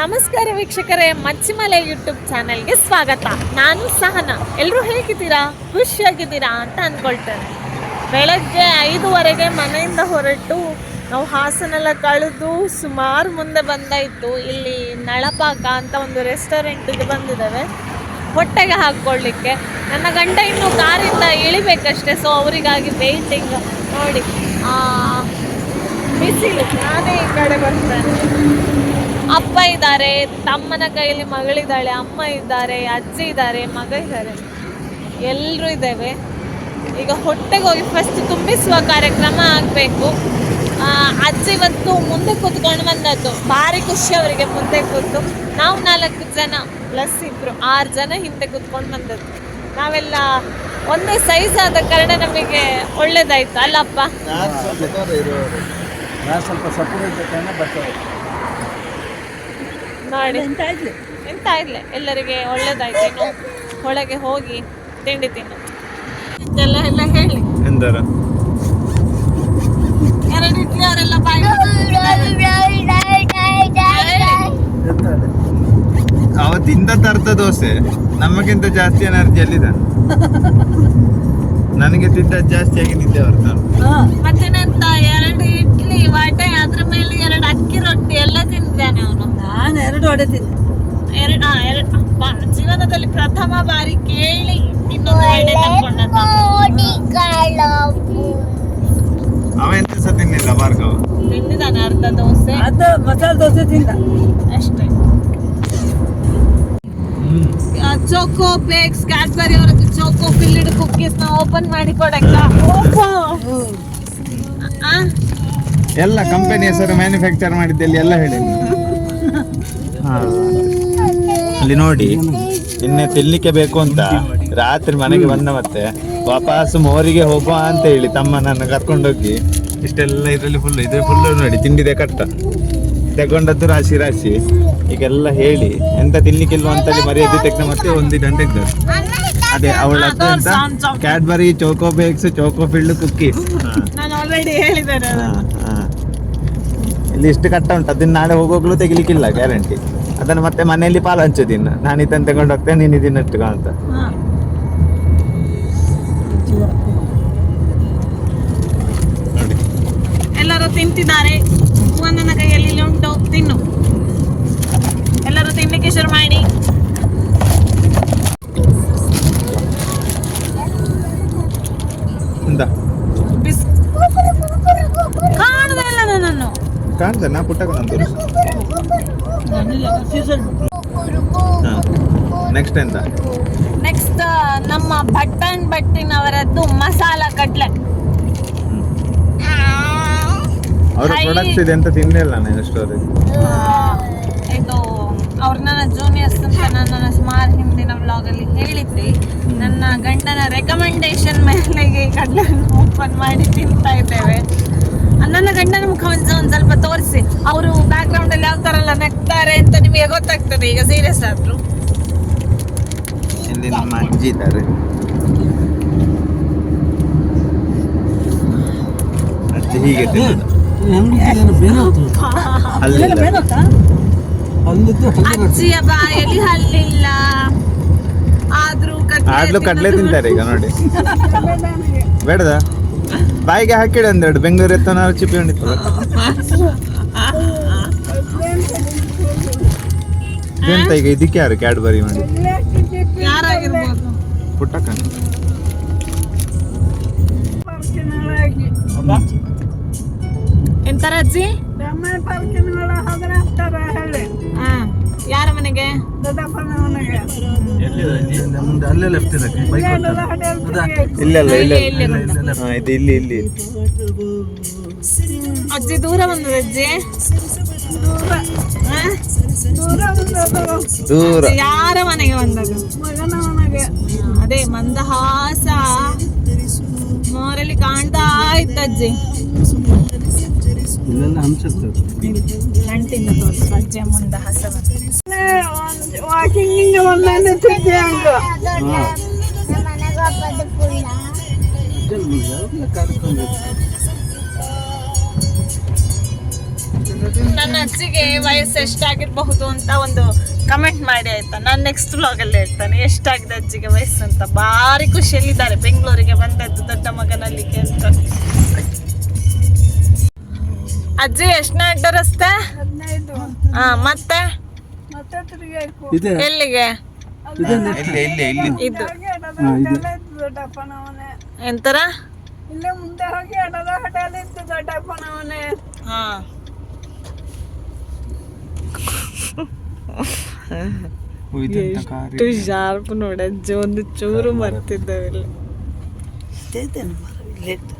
ನಮಸ್ಕಾರ ವೀಕ್ಷಕರೇ, ಮಚ್ಚಿಮಲೆ ಯೂಟ್ಯೂಬ್ ಚಾನೆಲ್ಗೆ ಸ್ವಾಗತ. ನಾನು ಸಹನ. ಎಲ್ಲರೂ ಹೇಗಿದ್ದೀರಾ? ಖುಷಿಯಾಗಿದ್ದೀರಾ ಅಂತ ಅಂದ್ಕೊಳ್ತೇನೆ. ಬೆಳಗ್ಗೆ ಐದುವರೆಗೆ ಮನೆಯಿಂದ ಹೊರಟು ನಾವು ಹಾಸನೆಲ್ಲ ಕಳೆದು ಸುಮಾರು ಮುಂದೆ ಬಂದಾಯಿತು ಇಲ್ಲಿ ನಳಪಾಕ ಅಂತ ಒಂದು ರೆಸ್ಟೋರೆಂಟಿಗೆ ಬಂದಿದ್ದೇವೆ. ಹೊಟ್ಟೆಗೆ ಹಾಕ್ಕೊಳ್ಳಿಕ್ಕೆ. ನನ್ನ ಗಂಡ ಇನ್ನು ಕಾರಿಂದ ಇಳಿಬೇಕಷ್ಟೇ ಸೊ ಅವರಿಗಾಗಿ ವೇಟಿಂಗ್ ನೋಡಿ. ಬಿಸಿಲು ನಾನೇ ಈ ಕಡೆ ಬರ್ತೇನೆ ಅಪ್ಪ ಇದ್ದಾರೆ ತಮ್ಮನ ಕೈಯಲ್ಲಿ ಮಗಳಿದ್ದಾಳೆ ಅಮ್ಮ ಇದ್ದಾರೆ ಅಜ್ಜಿ ಇದ್ದಾರೆ ಮಗ ಇದ್ದಾರೆ. ಎಲ್ಲರೂ ಇದ್ದೇವೆ. ಈಗ ಹೊಟ್ಟೆಗೆ ಹೋಗಿ ಫಸ್ಟ್ ತುಂಬಿಸುವ ಕಾರ್ಯಕ್ರಮ ಆಗಬೇಕು. ಅಜ್ಜಿ ಇವತ್ತು ಮುಂದೆ ಕೂತ್ಕೊಂಡು ಬಂದದ್ದು. ಭಾರಿ ಖುಷಿ ಅವರಿಗೆ ಮುಂದೆ ಕೂತು. ನಾವು ನಾಲ್ಕು ಜನ ಪ್ಲಸ್ ಇಬ್ರು ಆರು ಜನ ಹಿಂದೆ ಕೂತ್ಕೊಂಡು ಬಂದದ್ದು. ನಾವೆಲ್ಲ ಒಂದೇ ಸೈಜ್ ಆದ ಕಾರಣ ನಮಗೆ ಒಳ್ಳೇದಾಯ್ತು. ಅಲ್ಲಪ್ಪ? ನಾನು ಸ್ವಲ್ಪ ಸಪೋರ್ಟ್ ಇದ್ದ ಕಾರಣ ಬರ್ತಾರೆ ಎಂತ ಇಲ್ಲ ಎಲ್ಲರಿಗೆ ಒಳ್ಳೇದಾಯ್ತು ಇನ್ನು ಒಳಗೆ ಹೋಗಿ ತಿಂಡಿ ತಿನ್ನು ಇದೆಲ್ಲ ಎಲ್ಲ ಹೇಳಿ ಎಂದರ ಎರಡು ಇಡ್ಲಿ ಅವರೆಲ್ಲ ಬಾಯಿ ಅವತ್ತಿಂದ ತರ್ತ ದೋಸೆ ನಮಗಿಂತ ಜಾಸ್ತಿ ಎನರ್ಜಿ ಅಲ್ಲಿದ ನನಗೆ ತಿಂದ ಜಾಸ್ತಿ ಆಗಿ ನಿದ್ದೆ ಬರ್ತಾನೆ ಮತ್ತೇನಂತ ಎರಡು ಇಡ್ಲಿ ವಡೆ ಅದ್ರ ಮೇಲೆ ಎರಡು ಅಕ್ಕಿ ರೊಟ್ಟಿ ಎಲ್ಲ ತಿಂದಿದ್ದಾನೆ ಅವನು. ನಾನು ಎರಡು ವಡೆ ತಿಂದೆ. ಎರಡು ಎರಡು ಅಪ್ಪ ಜೀವನದಲ್ಲಿ ಪ್ರಥಮ ಬಾರಿ ಕೇಳಿ ಇನ್ನೊಂದು ಎಡೆ ತಗೊಂಡದ್ದು ಅವ ಎಂತ ಸಹ ತಿನ್ನಿಲ್ಲ ಭಾರ್ಗವ? ತಿಂದಿದ್ದಾನೆ ಅರ್ಧ ದೋಸೆ. ಅದು ಮಸಾಲೆ ದೋಸೆ ತಿಂದ. ಅಷ್ಟೇ. ಚೋಕೋ ಬೇಕ್ಸ್ ಕ್ಯಾಡ್ಬರಿ ಅವರದ್ದು ಚೋಕೋ ಫಿಲ್ಲಿಡ್ ಕುಕ್ಕೀಸ್ನ ಓಪನ್ ಮಾಡಿ ಕೊಡಕ್ಕ ಆ? ಎಲ್ಲ ಕಂಪನಿ ಹೆಸರು ಮ್ಯಾನುಫ್ಯಾಕ್ಚರ್ ಮಾಡಿದ್ದಲ್ಲಿ ಎಲ್ಲ ಹೇಳಿ ಹಾ. ಅಲ್ಲಿ ನೋಡಿ ನಿನ್ನೆ ತಿನ್ಲಿಕ್ಕೆ ಬೇಕು ಅಂತ ರಾತ್ರಿ ಮನೆಗೆ ಬಂದ ಮತ್ತೆ ವಾಪಸ್ ಮೋರಿಗೆ ಹೋಗುವ ಅಂತ ಹೇಳಿ ತಮ್ಮ ನನ್ನ ಕರ್ಕೊಂಡೋಗಿ ಇಷ್ಟೆಲ್ಲ ಇದರಲ್ಲಿ ಫುಲ್ ಇದ್ರೆ ಫುಲ್ ನೋಡಿ ತಿಂಡಿದೆ ಕಟ್ಟ ತಗೊಂಡದ್ದು ರಾಶಿ ರಾಶಿ. ಈಗೆಲ್ಲ ಹೇಳಿ ಎಂತ ತಿನ್ಲಿಕ್ಕಿಲ್ವ ಅಂತೇಳಿ ಮರ್ಯಾದೆ ತೆಗೆದ ಮತ್ತೆ ಒಂದು ಇದ್ದಾರೆ. ಅದೇ ಅಂತ Cadbury choco bakes choco filled cookie. ಇಲ್ಲಿ ಇಷ್ಟು ಕಟ್ಟ ಉಂಟು. ಅದನ್ನ ನಾಳೆ ಹೋಗೋಗ್ಲೂ ತೆಗಿಲಿಕ್ಕಿಲ್ಲ ಗ್ಯಾರಂಟಿ ಅದನ್ನು ಮತ್ತೆ ಮನೆಯಲ್ಲಿ ಪಾಲು ಹಂಚೋದಿನ್ನ ನಾನು ಇದನ್ನು ತಗೊಂಡು ಹೋಗ್ತೇನೆ ನೀನು ಇದನ್ನ ಇಟ್ಕೊ ಅಂತ. ಎಲ್ಲರೂ ತಿಂತಿದ್ದಾರೆ. ನನ್ನ ಕೈಯಲ್ಲಿ ಇಲ್ಲಿ ಉಂಟು ತಿನ್ನು. ಎಲ್ಲರೂ ತಿನ್ನಲಿಕ್ಕೆ ಶುರು ಮಾಡಿ. ನನ್ನನ್ನು. ಕಾಣ್ತದೆ ನಾ ನೆಕ್ಸ್ಟ್ ಎಂತ? ನೆಕ್ಸ್ಟ್ ನಮ್ಮ ಭಟ್ಟನ್ ಭಟ್ಟಿನವರದ್ದು ಮಸಾಲ ಕಡ್ಲೆ ಅವರ. ಪ್ರಾಡಕ್ಟ್ಸ್ ಇದೆ ಅಂತ ತಿನ್ನಲ್ಲ ನಾನು ಆ, ಇದು ಅವ್ರು ನನ್ನ ಜೂನಿಯರ್ಸ್ ಅಂತ ನಾನು ನನ್ನ ಸುಮಾರು ಹಿಂದಿನ ಬ್ಲಾಗಲ್ಲಿ ಅಲ್ಲಿ ಹೇಳಿದ್ದೆ ನನ್ನ ಗಂಡನ ರೆಕಮೆಂಡೇಶನ್ ಮೇಲೆ ಈ ಕಡ್ಲೆಯನ್ನು ಓಪನ್ ಮಾಡಿ ತಿಂತಾ ಇದ್ದೇವೆ. ನನ್ನ ಗಂಡನ ಮುಖ ಒಂದು ಒಂದು ಸ್ವಲ್ಪ ತೋರಿಸಿ. ಅವರು ಬ್ಯಾಕ್ಗ್ರೌಂಡಲ್ಲಿ ಯಾವ ತರ ಎಲ್ಲ ನಗ್ತಾರೆ ಅಂತ ನಿಮಗೆ ಗೊತ್ತಾಗ್ತದೆ ಈಗ ಸೀರಿಯಸ್ ಆದ್ರು. ಇಲ್ಲಿ ನಮ್ಮ ಅಜ್ಜಿ ಇದ್ದಾರೆ. ಅಜ್ಜಿ ಹೀಗೆ ಅಜ್ಜಿಯ ಬಾಯಲ್ಲಿ ಹಲ್ಲಿಲ್ಲ. ಆದ್ರೂ ಆಡ್ಲು ಕಡ್ಲೆ ತಿಂತಾರೆ ಈಗ ನೋಡಿ. ಬೇಡದ? ಬಾಯಿಗೆ ಹಾಕಿಡಿ ಒಂದೆರಡು ಬೆಂಗಳೂರು ಎತ್ತನ ಚಿಪ್ಪಿ ಹೊಂಡಿತ್ತು ಎಂತ ಈಗ ಇದಕ್ಕೆ ಯಾರು ಕ್ಯಾಡ್ಬರಿ ಮಾಡಿ? ಪುಟ್ಟಕ್ಕ ಎಂತರ ಅಜ್ಜಿ ಹಾ ಯಾರ ಮನೆಗೆ? ಮುಂದೆ ಅಲ್ಲೇ ಲೆಫ್ಟ್ ಇದೆ ಬೈಕ್ ಇಲ್ಲ ಇಲ್ಲ ಇಲ್ಲ ಇಲ್ಲಿ, ಇಲ್ಲಿ ಇದು ಇಲ್ಲಿ ಇಲ್ಲಿ ಅಜ್ಜಿ ದೂರ. ಬಂದದ ಅಜ್ಜಿ? ದೂರ ಯಾರ ಮನೆಗೆ ಬಂದದು ಅದೇ ಮಂದಹಾಸ. ಮೋರಲ್ಲಿ ಕಾಣ್ತಾ ಇತ್ತು ಅಜ್ಜಿ. ಇಲ್ಲೆಲ್ಲ ತೋರಿಸು ಹಂಗ. ನನ್ನ ಅಜ್ಜಿಗೆ ವಯಸ್ಸು ಎಷ್ಟಾಗಿರಬಹುದು ಅಂತ ಒಂದು ಕಮೆಂಟ್ ಮಾಡಿ ಆಯ್ತಾ? ನಾನು ನೆಕ್ಸ್ಟ್ ವ್ಲಾಗಲ್ಲಿ ಹೇಳ್ತಾನೆ ಎಷ್ಟಾಗಿದೆ ಅಜ್ಜಿಗೆ ವಯಸ್ಸು ಅಂತ? ಭಾರಿ ಖುಷಿಯಲ್ಲಿದ್ದಾರೆ. ಬೆಂಗಳೂರಿಗೆ ಬಂದದ್ದು ದೊಡ್ಡ ಮಗನಲ್ಲಿಗೆ ಅಂತ. ಅಜ್ಜಿ ಎಷ್ಟನೇ ಅಡ್ಡ ರಸ್ತೆ ಹಾ ಮತ್ತೆ? ಮತ್ತೆ ತಿರುಗಾಡ್ಕೊ ಇದೆ. ಎಲ್ಲಿಗೆ? ಇದೆ ಇಲ್ಲಿ ಇಲ್ಲಿ ಇಲ್ಲಿ. ಎಂತರ? ಇಲ್ಲೇ ಮುಂದೆ ಹೋಗಿ ಅಡದ ಹೋಟೆಲ್ ಇತ್ತು ದೊಡ್ಡಪ್ಪನವನೇ. ಹಾ. ಎಷ್ಟು ಶಾರ್ಪ್ ನೋಡಜ್ಜಿ ಒಂದು ಚೂರು ಮರ್ತಿದ್ದೇವಿಲ್ಲ ಸೊ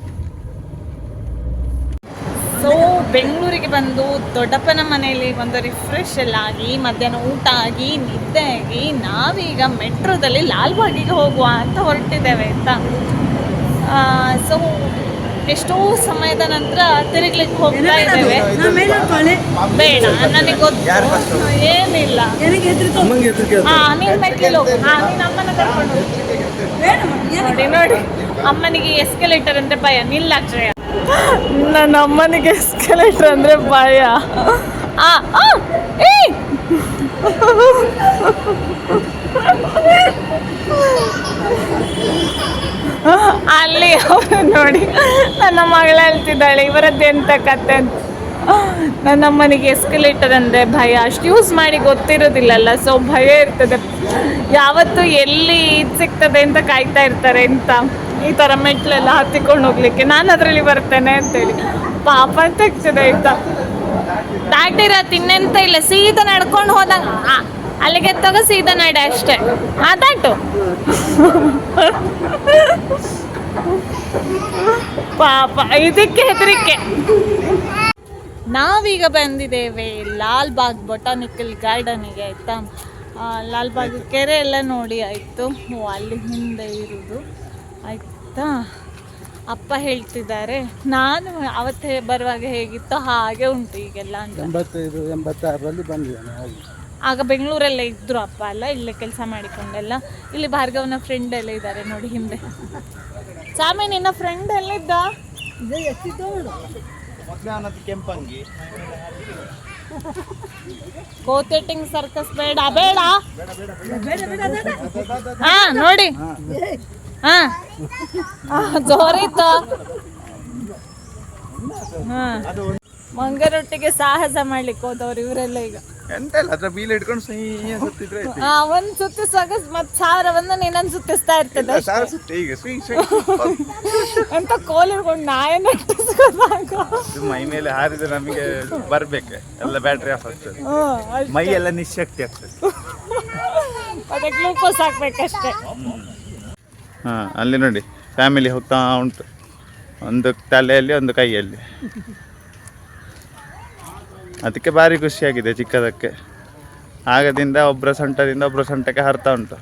ಬೆಂಗಳೂರಿಗೆ ಬಂದು ದೊಡ್ಡಪ್ಪನ ಮನೆಯಲ್ಲಿ ಒಂದು ರಿಫ್ರೆಶ್ ಎಲ್ಲ ಆಗಿ ಮಧ್ಯಾಹ್ನ ಊಟ ಆಗಿ ನಿದ್ದೆ ಆಗಿ ನಾವೀಗ ಮೆಟ್ರೋದಲ್ಲಿ ಲಾಲ್ಬಾಗಿಗೆ ಹೋಗುವ ಅಂತ ಹೊರಟಿದ್ದೇವೆ ಅಂತ ಸೊ ಎಷ್ಟೋ ಸಮಯದ ನಂತರ ತಿರುಗ್ಲಿಕ್ಕೆ ಹೋಗ್ತಾ ಇದ್ದೇವೆ. ಬೇಡ ನನಗೆ ಗೊತ್ತು. ಏನಿಲ್ಲ. ನೀನ್ ಮೆಟ್ಲಲ್ಲಿ ಹೋಗು ನೀನ್ ಅಮ್ಮನ ಕರ್ಕೊಂಡು. ನೋಡಿ ನೋಡಿ. ಅಮ್ಮನಿಗೆ ಎಸ್ಕಲೇಟರ್ ಅಂದ್ರೆ ಭಯ. ನಿಲ್ಲಾಕ್ಷ್ರಯ ನನ್ನ ಅಮ್ಮನಿಗೆ ಎಸ್ಕಲೇಟರ್ ಅಂದ್ರೆ ಭಯ! ಅಲ್ಲಿ ಅವ್ರು ನೋಡಿ, ನನ್ನ ಮಗಳ ಹೇಳ್ತಿದ್ದಾಳೆ, ಇವರದ್ದು ಎಂತ ಕತೆ ಅಂತ. ನನ್ನ ಅಮ್ಮನಿಗೆ ಎಸ್ಕಲೇಟರ್ ಅಂದರೆ ಭಯ. ಅಷ್ಟು ಯೂಸ್ ಮಾಡಿ ಗೊತ್ತಿರೋದಿಲ್ಲಲ್ಲ ಸೊ ಭಯ ಇರ್ತದೆ. ಯಾವತ್ತು ಎಲ್ಲಿ ಇದು ಸಿಗ್ತದೆ ಅಂತ ಕಾಯ್ತಾ ಇರ್ತಾರೆ ಅಂತ ಈ ಥರ ಮೆಟ್ಲೆಲ್ಲ ಹತ್ತಿಕೊಂಡು ಹೋಗ್ಲಿಕ್ಕೆ. ನಾನು ಅದರಲ್ಲಿ ಬರ್ತೇನೆ ಅಂತೇಳಿ. ಪಾಪ ಅಂತ ಆಗ್ತದೆ ಆಯ್ತಾ? ದಾಟಿರ ತಿನ್ನೆಂತ ಇಲ್ಲ ಸೀದಾ ನಡ್ಕೊಂಡು ಹೋದಾಗ ಅಲ್ಲಿಗೆ ಎತ್ತಾಗ ಸೀದಾ ನಡೆ ಅಷ್ಟೇ. ಆ ದಾಟು ಪಾಪ ಇದಕ್ಕೆ ಹೆದರಿಕೆ. ನಾವೀಗ ಬಂದಿದ್ದೇವೆ ಲಾಲ್ ಬಾಗ್ ಬೊಟಾನಿಕಲ್ ಗಾರ್ಡನಿಗೆ ಆಯ್ತಾ? ಲಾಲ್ಬಾಗ್ ಕೆರೆ ಎಲ್ಲ ನೋಡಿ ಆಯಿತು. ಅಲ್ಲಿ ಹಿಂದೆ ಇರುವುದು ಆಯಿತಾ. ಅಪ್ಪ ಹೇಳ್ತಿದ್ದಾರೆ. ನಾನು ಅವತ್ತೇ ಬರುವಾಗ ಹೇಗಿತ್ತೋ ಹಾಗೆ ಉಂಟು ಈಗೆಲ್ಲ ಅಂತ. ಎಂಬತ್ತೈದು ಎಂಬತ್ತಾರರಲ್ಲಿ ಬಂದಿದ್ದಾನೆ ಹಾಗೆ. ಆಗ ಬೆಂಗಳೂರಲ್ಲೇ ಇದ್ರು ಅಪ್ಪ ಅಲ್ಲ ಇಲ್ಲೇ ಕೆಲಸ ಮಾಡಿಕೊಂಡೆಲ್ಲ. ಇಲ್ಲಿ ಭಾರ್ಗವನ ಫ್ರೆಂಡ್ ಎಲ್ಲ ಇದ್ದಾರೆ ನೋಡಿ ಹಿಂದೆ. ಸಾಮಿ ನಿನ್ನ ಫ್ರೆಂಡ್ ಎಲ್ಲಿದ್ದ? ಕೆಂಪಂಗಿ. ಕೋತೆಟಿಂಗ್ ಸರ್ಕಸ್ ಬೇಡ ಬೇಡ. ಹಾ ನೋಡಿ. ಹಾ. ತ ಹಾ. ಮಂಗರೊಟ್ಟಿಗೆ ಸಾಹಸ ಮಾಡ್ಲಿಕ್ಕೆ ಹೋದವ್ರು ಇವರೆಲ್ಲ ಈಗ. ಎಂತ ಇಲ್ಲ ಅದ್ರ ಬೀಲ್ ಇಟ್ಕೊಂಡು ಸಹಿ ಸುತ್ತಿದ್ರೆ ಆಯ್ತು. ಆ, ಒಂದ್ ಸುತ್ತಿಸುವಾಗ ಮತ್ ಸಾವಿರ ಬಂದು ಇನ್ನೊಂದ್ ಸುತ್ತಿಸ್ತಾ ಇರ್ತದೆ. ಸಾರು ಸುತ್ತಿ ಈಗ ಅಂತ ಕೋಲ್ ಹಿಡ್ಕೊಂಡು ನಾಯಿ ನಟ್ಟಿಸ್ಕೊಂಡಾಗ ಇದು ಮೈ ಮೇಲೆ ಹಾರಿದ್ರೆ ನಮಗೆ ಬರ್ಬೇಕು. ಎಲ್ಲ ಬ್ಯಾಟ್ರಿ ಆಫ್ ಆಗ್ತದೆ. ಮೈ ಎಲ್ಲ ನಿಶಕ್ತಿ ಆಗ್ತದೆ. ಅದೇ ಗ್ಲೂಕೋಸ್ ಹಾಕ್ಬೇಕಷ್ಟೇ. ಹಾ ಅಲ್ಲಿ ನೋಡಿ ಫ್ಯಾಮಿಲಿ ಹೋಗ್ತಾ ಉಂಟು. ಒಂದು ತಲೆಯಲ್ಲಿ ಒಂದು ಕೈಯಲ್ಲಿ. ಅದಕ್ಕೆ ಭಾರಿ ಖುಷಿಯಾಗಿದೆ ಚಿಕ್ಕದಕ್ಕೆ. ಆಗದಿಂದ ಒಬ್ಬರ ಸೊಂಟದಿಂದ ಒಬ್ಬರ ಸೊಂಟಕ್ಕೆ ಹರ್ತಾ ಉಂಟು.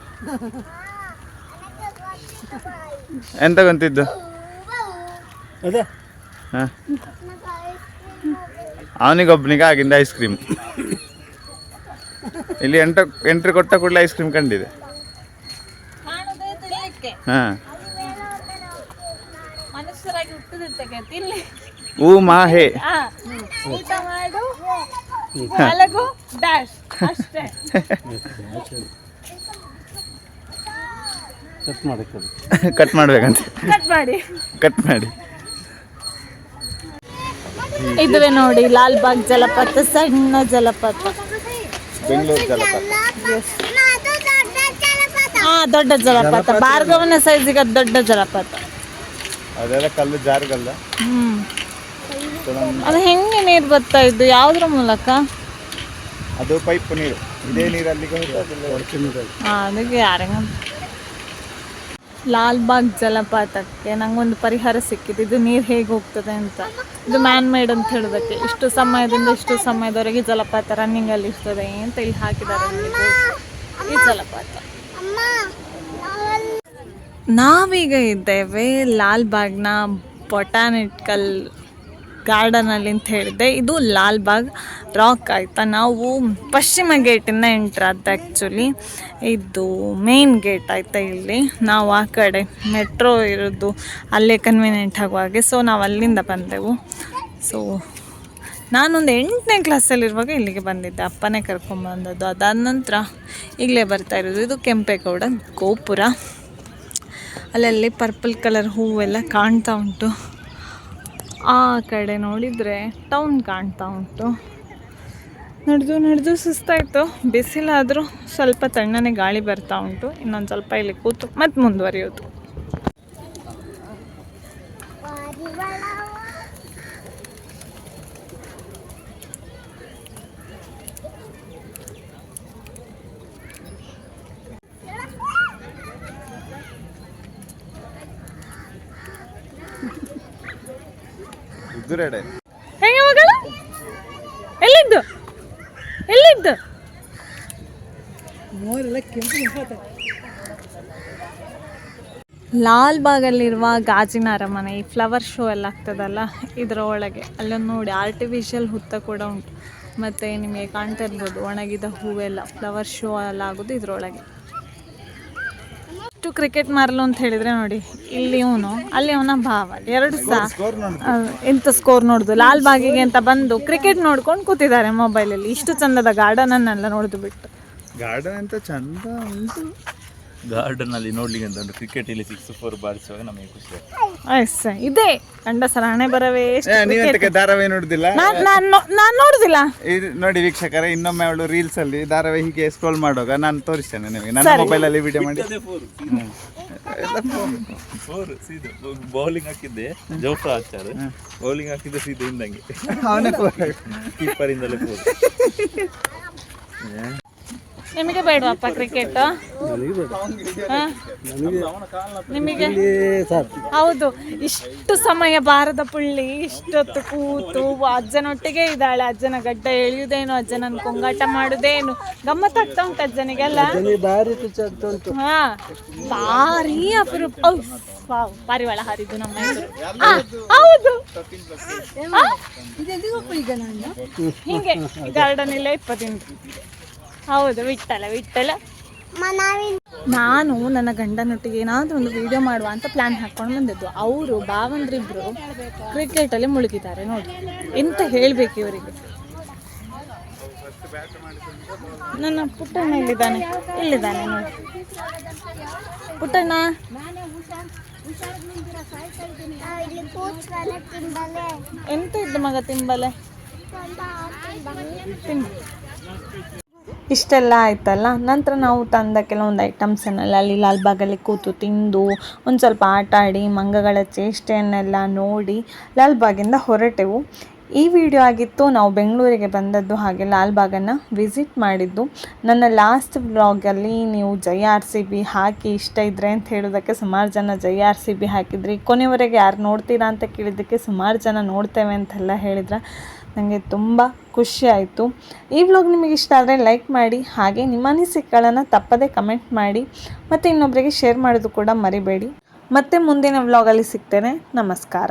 ಎಂತ ಗೊತ್ತಿದ್ದು ಹಾಂ. ಅವನಿಗೊಬ್ಬನಿಗೆ ಆಗಿಂದ ಐಸ್ ಕ್ರೀಮ್ ಇಲ್ಲಿ ಎಂಟ ಎಂಟ್ರಿ ಕೊಟ್ಟ ಕೂಡಲೇ ಐಸ್ ಕ್ರೀಮ್ ಕಂಡಿದೆ. ಹಾಂ. ಮನುಷ್ಯರಾಗಿ ಹುಟ್ಟಿದಿರ್ತಕ್ಕೆ ತಿನ್ಲಿ ಊ ಮಾಹೆ ಆ, ಊಟ ಮಾಡು ಮಲಗು ಡ್ಯಾಶ್ ಅಷ್ಟೇ. ಕಟ್ ಮಾಡಕ್ಕೆ ಕಟ್ ಮಾಡ್ಬೇಕಂತ. ಕಟ್ ಮಾಡಿ. ಕಟ್ ಮಾಡಿ. ಇದುವೆ ನೋಡಿ ಲಾಲ್ಬಾಗ್ ಜಲಪಾತ ಸಣ್ಣ ಜಲಪಾತ. ಬೆಂಗಳೂರು ಜಲಪಾತ. ದೊಡ್ಡ ಜಲಪಾತ. ಭಾರ್ಗವನ ಸೈಜಿಗೆ ಅದು ದೊಡ್ಡ ಜಲಪಾತ. ಅದೆಲ್ಲ ಕಲ್ಲು ಜಾರುಗಲ್ಲ. ಹ್ಮ್. ಅದು ಹೆಂಗೆ ನೀರು ಬರ್ತಾ ಇದ್ದು? ಯಾವ್ದ್ರ ಮೂಲಕ? ಅದು ಪೈಪ್ ನೀರು. ಇದೇ ನೀರು ಅಲ್ಲಿಗೆ ಅದಕ್ಕೆ ಯಾರಂಗ ಲಾಲ್ಬಾಗ್ ಜಲಪಾತಕ್ಕೆ ನಂಗೊಂದು ಪರಿಹಾರ ಸಿಕ್ಕಿದೆ ಇದು ನೀರು ಹೇಗೆ ಹೋಗ್ತದೆ ಅಂತ. ಇದು ಮ್ಯಾನ್ ಮೇಡ್ ಅಂತ ಹೇಳೋದಕ್ಕೆ. ಇಷ್ಟು ಸಮಯದಿಂದ ಇಷ್ಟು ಸಮಯದವರೆಗೆ ಜಲಪಾತ ರನ್ನಿಂಗ್ ಅಲ್ಲಿ ಇರ್ತದೆ ಅಂತ ಇಲ್ಲಿ ಹಾಕಿದ್ದಾರೆ. ಈ ಜಲಪಾತ. ನಾವೀಗ ಇದ್ದೇವೆ ಲಾಲ್ಬಾಗ್ನ ಬೊಟಾನಿಕಲ್ ಗಾರ್ಡನಲ್ಲಿ ಅಂತ ಹೇಳಿದೆ ಇದು ಲಾಲ್ಬಾಗ್ ರಾಕ್ ಆಯಿತಾ? ನಾವು ಪಶ್ಚಿಮ ಗೇಟಿಂದ ಆದ ಆ್ಯಕ್ಚುಲಿ ಇದು ಮೇನ್ ಗೇಟ್ ಆಯಿತಾ ಇಲ್ಲಿ? ನಾವು ಆ ಕಡೆ ಮೆಟ್ರೋ ಇರೋದು ಅಲ್ಲೇ ಕನ್ವೀನಿಯೆಂಟ್ ಆಗುವ ಹಾಗೆ. ಸೊ ನಾವು ಅಲ್ಲಿಂದ ಬಂದೆವು. ಸೊ ನಾನೊಂದು ಎಂಟನೇ ಕ್ಲಾಸಲ್ಲಿರುವಾಗ ಇಲ್ಲಿಗೆ ಬಂದಿದ್ದೆ. ಅಪ್ಪನೇ ಕರ್ಕೊಂಬಂದದ್ದು ಅದಾದ ನಂತರ ಈಗಲೇ ಬರ್ತಾ ಇರೋದು. ಇದು ಕೆಂಪೇಗೌಡ ಗೋಪುರ. ಅಲ್ಲಲ್ಲಿ ಪರ್ಪಲ್ ಕಲರ್ ಹೂವೆಲ್ಲ ಕಾಣ್ತಾ ಉಂಟು. ಆ ಕಡೆ ನೋಡಿದರೆ ಟೌನ್ ಕಾಣ್ತಾ ಉಂಟು. ನಡೆದು ನಡೆದು ಸುಸ್ತಾಯಿತು ಬಿಸಿಲಾದರೂ ಸ್ವಲ್ಪ ತಣ್ಣನೆ ಗಾಳಿ ಬರ್ತಾ ಉಂಟು. ಇನ್ನೊಂದು ಸ್ವಲ್ಪ ಇಲ್ಲಿ ಕೂತು ಮತ್ತೆ ಮುಂದುವರಿಯೋದು. ಉದುರೆಡೆ ಹೇಗೆ ಮಗಳ ಎಲ್ಲಿದ್ದು? ಎಲ್ಲಿದ್ದು? ಮೋರೆಲ್ಲ ಕೆಂಪು ನಿಂತ್ಕೊತ. ಲಾಲ್ ಬಾಗಲ್ಲಿರುವ ಗಾಜಿನ ಅರಮನೆ ಈ ಫ್ಲವರ್ ಶೋ ಎಲ್ಲ ಆಗ್ತದಲ್ಲ? ಇದರ ಒಳಗೆ ಅಲ್ಲೊಂದು ನೋಡಿ ಆರ್ಟಿಫಿಷಿಯಲ್ ಹುತ್ತ ಕೂಡ ಉಂಟು. ಮತ್ತೆ ನಿಮಗೆ ಕಾಣ್ತಾ ಇರ್ಬೋದು ಒಣಗಿದ ಹೂವೆಲ್ಲ. ಫ್ಲವರ್ ಶೋ ಎಲ್ಲ ಆಗೋದು ಇದರೊಳಗೆ. ಇಷ್ಟು ಕ್ರಿಕೆಟ್ ಮಾರಲು ಅಂತ ಹೇಳಿದರೆ ನೋಡಿ ಇಲ್ಲಿ ಇವನು ಅಲ್ಲಿ ಅವನ ಭಾವ ಎರಡು ಸಹ ಎಂತ ಸ್ಕೋರ್ ನೋಡುದು? ಲಾಲ್ ಬಾಗಿಗೆ ಅಂತ ಬಂದು ಕ್ರಿಕೆಟ್ ನೋಡ್ಕೊಂಡು ಕೂತಿದ್ದಾರೆ ಮೊಬೈಲಲ್ಲಿ ಇಷ್ಟು ಚಂದದ ಗಾರ್ಡನನ್ನೆಲ್ಲ ನೋಡಿದು ಬಿಟ್ಟು. ಗಾರ್ಡನ್ ಅಂತ ಚಂದ ಉಂಟು. ಗಾರ್ಡನ್ ಅಲ್ಲಿ ನೋಡ್ಲಿಕ್ಕೆ ಅಂತ ಉಂಟು ಕ್ರಿಕೆಟ್ ಇಲ್ಲಿ ಸಿಕ್ಸ್ ಫೋರ್ ಬಾರಿಸುವಾಗ ನಮಗೆ ಖುಷಿ ಆಯ್ತು ಎಸ್ ಇದೆ. ಗಂಡಸರ ಹಣೆ ಬರವೇ ನೀವೆಂತಕ್ಕೆ ಧಾರಾವಾಹಿ ನೋಡುದಿಲ್ಲ? ನಾನು ನಾನು ನೋಡುದಿಲ್ಲ. ಇದು ನೋಡಿ ವೀಕ್ಷಕರೇ ಇನ್ನೊಮ್ಮೆ ಅವಳು ರೀಲ್ಸ್ ಅಲ್ಲಿ ಧಾರಾವಾಹಿ ಹೀಗೆ ಸ್ಕ್ರೋಲ್ ಮಾಡುವಾಗ ನಾನು ತೋರಿಸ್ತೇನೆ ನಿಮಗೆ. ನನ್ನ ಮೊಬೈಲ್ ಅಲ್ಲಿ ವಿಡಿಯೋ ಮಾಡಿ. ಫೋರ್ ಸೀದಾ. ಬೌಲಿಂಗ್ ಹಾಕಿದ್ದೆ ಜೋಫ್ರಾ ಆಚಾರ ಬೌಲಿಂಗ್ ಹಾಕಿದ್ದೆ ಸೀದಾ ಹಿಂದಂಗೆ. ಅವನೇ ಕೀಪರ್ ಇಂದಲೇ ಫೋರ್ ನಿಮಗೆ ಬೇಡವಪ್ಪ ಕ್ರಿಕೆಟ್ ನಿಮಗೆ? ಹೌದು. ಇಷ್ಟು ಸಮಯ ಬಾರದ ಪುಳ್ಳಿ ಇಷ್ಟೊತ್ತು ಕೂತು ಅಜ್ಜನೊಟ್ಟಿಗೆ ಇದ್ದಾಳೆ. ಅಜ್ಜನ ಗಡ್ಡ ಎಳೆಯುವುದೇನು ಅಜ್ಜನ ಕೊಂಗಾಟ ಮಾಡುದೇನು? ಗಮ್ಮತ್ತಾಗ್ತಾ ಉಂಟು ಅಜ್ಜನಿಗೆಲ್ಲ ಖುಷಿ ಆಗ್ತಾ ಉಂಟು. ಹಾ. ಭಾರಿ ಅಪರೂಪ. ಪಾರಿವಾಳ ಹಾರಿದ್ದು ನಮ್ಮ ಹೌದು. ಹಿಂಗೆ. ಹೀಗೆ ಗಾರ್ಡನ್ ಇಲ್ಲ ಇಪ್ಪತ್ತಿನ ಹೌದು ವಿಠಲ ವಿಠಲ ನಾನು ನನ್ನ ಗಂಡನೊಟ್ಟಿಗೆ ಏನಾದರೂ ಒಂದು ವಿಡಿಯೋ ಮಾಡುವ ಅಂತ ಪ್ಲಾನ್ ಹಾಕ್ಕೊಂಡು ಬಂದಿದ್ದು. ಅವರು, ಭಾವಂದ್ರಿಬ್ರು ಕ್ರಿಕೆಟಲ್ಲಿ ಮುಳುಗಿದ್ದಾರೆ ನೋಡಿ. ಎಂತ ಹೇಳಬೇಕು ಇವರಿಗೆ? ನನ್ನ ಪುಟ್ಟಣ್ಣ ಇಲ್ಲಿದ್ದಾನೆ. ಇಲ್ಲಿದ್ದಾನೆ ನೋಡಿ. ಪುಟ್ಟಣ್ಣ. ಎಂತ ಇದ್ದು ಮಗ ತಿಂಬಲೆ? ತಿಂಬ. ಇಷ್ಟೆಲ್ಲ ಆಯ್ತಲ್ಲ? ನಂತರ ನಾವು ತಂದ ಕೆಲವೊಂದು ಐಟಮ್ಸನ್ನೆಲ್ಲ ಅಲ್ಲಿ ಲಾಲ್ಬಾಗಲ್ಲಿ ಕೂತು ತಿಂದು, ಒಂದು ಸ್ವಲ್ಪ ಆಟ ಆಡಿ, ಮಂಗಗಳ ಚೇಷ್ಟೆಯನ್ನೆಲ್ಲ ನೋಡಿ ಲಾಲ್ಬಾಗಿಂದ ಹೊರಟೆವು. ಈ ವಿಡಿಯೋ ಆಗಿತ್ತು. ನಾವು ಬೆಂಗಳೂರಿಗೆ ಬಂದದ್ದು ಹಾಗೆ ಲಾಲ್ಬಾಗನ್ನು ವಿಸಿಟ್ ಮಾಡಿದ್ದು. ನನ್ನ ಲಾಸ್ಟ್ ಬ್ಲಾಗಲ್ಲಿ ನೀವು ಜೈ ಆರ್ ಸಿ ಬಿ ಹಾಕಿ ಇಷ್ಟ ಇದ್ರೆ ಅಂತ ಹೇಳೋದಕ್ಕೆ ಸುಮಾರು ಜನ ಜೈ ಆರ್ ಸಿ ಬಿ ಹಾಕಿದ್ರಿ. ಕೊನೆವರೆಗೆ ಯಾರು ನೋಡ್ತೀರಾ ಅಂತ ಕೇಳಿದ್ದಕ್ಕೆ ಸುಮಾರು ಜನ ನೋಡ್ತೇವೆ ಅಂತೆಲ್ಲ ಹೇಳಿದ್ರೆ. ನನಗೆ ತುಂಬ ಖುಷಿ ಆಯಿತು. ಈ ವ್ಲಾಗ್ ನಿಮಗೆ ಇಷ್ಟ ಆದರೆ ಲೈಕ್ ಮಾಡಿ, ಹಾಗೆ ನಿಮ್ಮ ಅನಿಸಿಕೆಗಳನ್ನು ತಪ್ಪದೇ ಕಮೆಂಟ್ ಮಾಡಿ, ಮತ್ತು ಇನ್ನೊಬ್ಬರಿಗೆ ಶೇರ್ ಮಾಡೋದು ಕೂಡ ಮರಿಬೇಡಿ. ಮತ್ತೆ ಮುಂದಿನ ವ್ಲಾಗಲ್ಲಿ ಸಿಗ್ತೇನೆ. ನಮಸ್ಕಾರ.